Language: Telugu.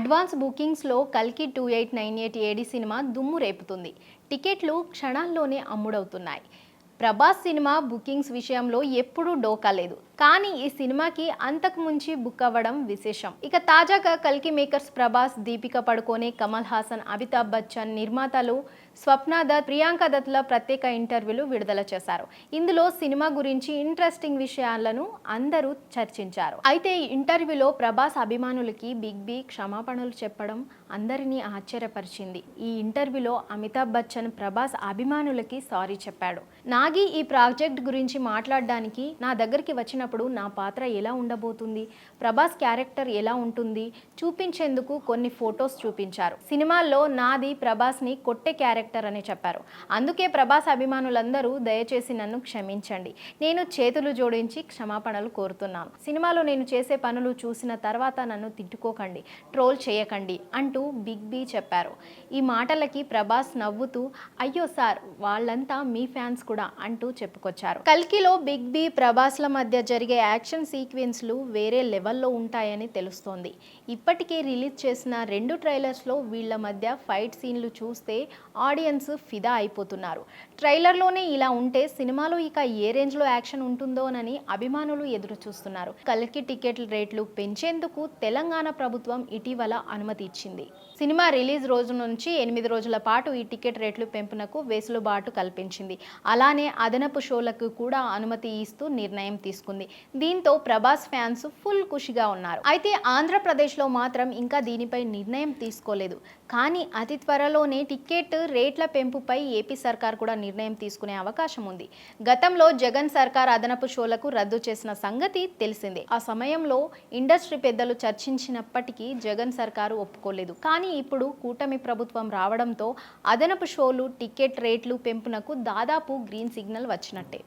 అడ్వాన్స్ బుకింగ్స్లో కల్కి two eight nine eight AD cinema దుమ్ము రేపుతుంది. టికెట్లు క్షణాల్లోనే అమ్ముడవుతున్నాయి. ప్రభాస్ సినిమా బుకింగ్స్ విషయంలో ఎప్పుడూ డోకా లేదు. కానీ ఈ సినిమాకి అంతకు ముంచి బుక్ అవ్వడం విశేషం. ఇక తాజాగా కల్కి మేకర్స్ ప్రభాస్ దీపిక పడుకోనే కమల్ హాసన్ అమితాబ్ బచ్చన్ నిర్మాతలు స్వప్న దత్ ప్రియాంక దత్ల ప్రత్యేక ఇంటర్వ్యూలు విడుదల చేశారు. ఇందులో సినిమా గురించి ఇంట్రెస్టింగ్ విషయాలను అందరూ చర్చించారు. అయితే ఈ ఇంటర్వ్యూలో ప్రభాస్ అభిమానులకి బిగ్ బి క్షమాపణలు చెప్పడం అందరినీ ఆశ్చర్యపరిచింది. ఈ ఇంటర్వ్యూలో అమితాబ్ బచ్చన్ ప్రభాస్ అభిమానులకి సారీ చెప్పాడు. నా నాగి ఈ ప్రాజెక్ట్ గురించి మాట్లాడడానికి నా దగ్గరికి వచ్చినప్పుడు నా పాత్ర ఎలా ఉండబోతుంది? ప్రభాస్ క్యారెక్టర్ ఎలా ఉంటుంది? చూపించేందుకు కొన్ని ఫొటోస్ చూపించారు. సినిమాల్లో నాది ప్రభాస్ని కొట్టే క్యారెక్టర్ అని చెప్పారు. అందుకే ప్రభాస్ అభిమానులందరూ దయచేసి నన్ను క్షమించండి. నేను చేతులు జోడించి క్షమాపణలు కోరుతున్నాను. సినిమాలో నేను చేసే పనులు చూసిన తర్వాత నన్ను తిట్టుకోకండి ట్రోల్ చేయకండి అంటూ బిగ్ బి చెప్పారు. ఈ మాటలకి ప్రభాస్ నవ్వుతూ అయ్యో సార్ వాళ్ళంతా మీ ఫ్యాన్స్ కూడా అంటూ చెప్పుకొచ్చారు. కల్కిలో బిగ్ బి ప్రభాస్ల మధ్య జరిగే యాక్షన్ సీక్వెన్స్లు వేరే లెవెల్లో ఉంటాయని తెలుస్తోంది. ఇప్పటికే రిలీజ్ చేసిన రెండు ట్రైలర్స్లో వీళ్ళ మధ్య ఫైట్ సీన్లు చూస్తే ఆడియన్స్ ఫిదా అయిపోతున్నారు. ట్రైలర్లోనే ఇలా ఉంటే సినిమాలో ఇక ఏ రేంజ్లో యాక్షన్ ఉంటుందోనని అభిమానులు ఎదురు చూస్తున్నారు కల్కి టికెట్ల రేట్లు పెంచేందుకు తెలంగాణ ప్రభుత్వం ఇటీవల అనుమతి ఇచ్చింది. సినిమా రిలీజ్ రోజు నుంచి ఎనిమిది రోజుల పాటు ఈ టికెట్ రేట్లు పెంపునకు వెసులుబాటు కల్పించింది. అలానే అదనపు షోలకు కూడా అనుమతి ఇస్తూ నిర్ణయం తీసుకుంది. దీంతో ప్రభాస్ ఫ్యాన్స్ ఫుల్ ఖుషిగా ఉన్నారు. అయితే ఆంధ్రప్రదేశ్లో మాత్రం ఇంకా దీనిపై నిర్ణయం తీసుకోలేదు. కానీ అతి త్వరలోనే టికెట్ రేట్ల పెంపుపై ఏపీ సర్కార్ కూడా నిర్ణయం తీసుకునే అవకాశం ఉంది. గతంలో జగన్ సర్కార్ అదనపు షోలకు రద్దు చేసిన సంగతి తెలిసిందే. ఆ సమయంలో ఇండస్ట్రీ పెద్దలు చర్చించినప్పటికీ జగన్ సర్కారు ఒప్పుకోలేదు. కానీ ఇప్పుడు కూటమి ప్రభుత్వం రావడంతో అదనపు షోలు టికెట్ రేట్లు పెంపునకు దాదాపు గ్రీన్ సిగ్నల్ వచ్చినట్టే.